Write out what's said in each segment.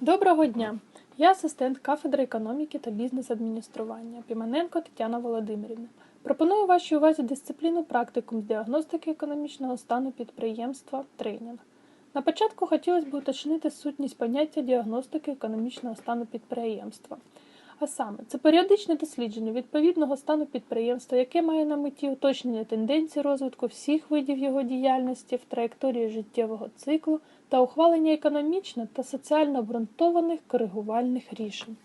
Доброго дня! Я асистент кафедри економіки та бізнес-адміністрування Пімененко Тетяна Володимирівна. Пропоную вашій увазі дисципліну практикум з діагностики економічного стану підприємства тренінг. На початку хотілося б уточнити сутність поняття діагностики економічного стану підприємства. А саме, це періодичне дослідження відповідного стану підприємства, яке має на меті уточнення тенденцій розвитку всіх видів його діяльності в траєкторії життєвого циклу та ухвалення економічно та соціально обґрунтованих коригувальних рішень.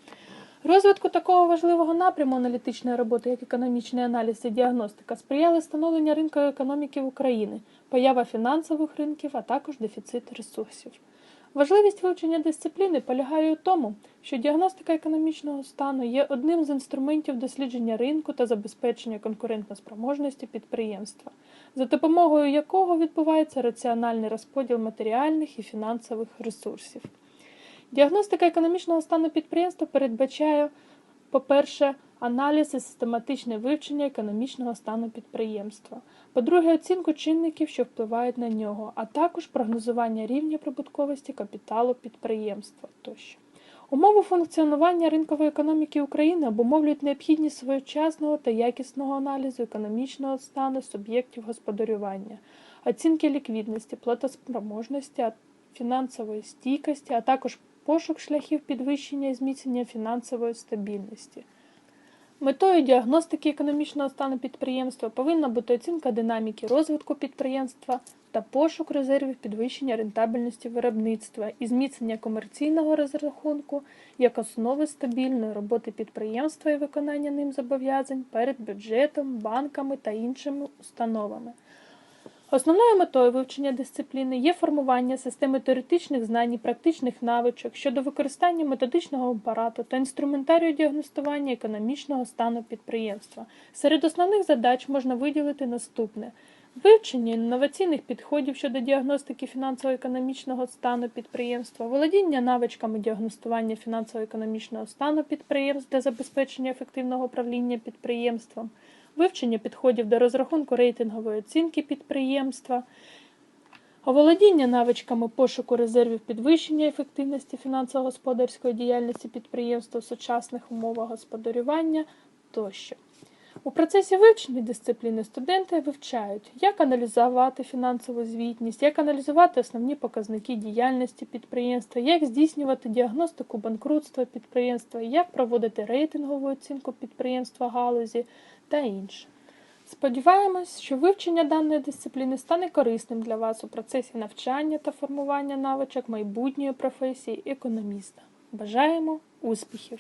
Розвитку такого важливого напряму аналітичної роботи, як економічний аналіз і діагностика, сприяли становлення ринкової економіки в Україні, поява фінансових ринків, а також дефіцит ресурсів. Важливість вивчення дисципліни полягає у тому, що діагностика економічного стану є одним з інструментів дослідження ринку та забезпечення конкурентноспроможності підприємства, за допомогою якого відбувається раціональний розподіл матеріальних і фінансових ресурсів. Діагностика економічного стану підприємства передбачає, по-перше, аналіз і систематичне вивчення економічного стану підприємства, по-друге, оцінку чинників, що впливають на нього, а також прогнозування рівня прибутковості капіталу підприємства тощо. Умови функціонування ринкової економіки України обумовлюють необхідність своєчасного та якісного аналізу економічного стану суб'єктів господарювання, оцінки ліквідності, платоспроможності, фінансової стійкості, а також пошук шляхів підвищення і зміцнення фінансової стабільності. Метою діагностики економічного стану підприємства повинна бути оцінка динаміки розвитку підприємства та пошук резервів підвищення рентабельності виробництва і зміцнення комерційного розрахунку як основи стабільної роботи підприємства і виконання ним зобов'язань перед бюджетом, банками та іншими установами. Основною метою вивчення дисципліни є формування системи теоретичних знань і практичних навичок щодо використання методичного апарату та інструментарію діагностування економічного стану підприємства. Серед основних задач можна виділити наступне: вивчення інноваційних підходів щодо діагностики фінансово-економічного стану підприємства, володіння навичками діагностування фінансово-економічного стану підприємств для забезпечення ефективного управління підприємством вивчення підходів до розрахунку рейтингової оцінки підприємства, оволодіння навичками пошуку резервів підвищення ефективності фінансово-господарської діяльності підприємства в сучасних умовах господарювання тощо. У процесі вивчення дисципліни студенти вивчають, як аналізувати фінансову звітність, як аналізувати основні показники діяльності підприємства, як здійснювати діагностику банкрутства підприємства, як проводити рейтингову оцінку підприємства галузі та інше. Сподіваємось, що вивчення даної дисципліни стане корисним для вас у процесі навчання та формування навичок майбутньої професії економіста. Бажаємо успіхів!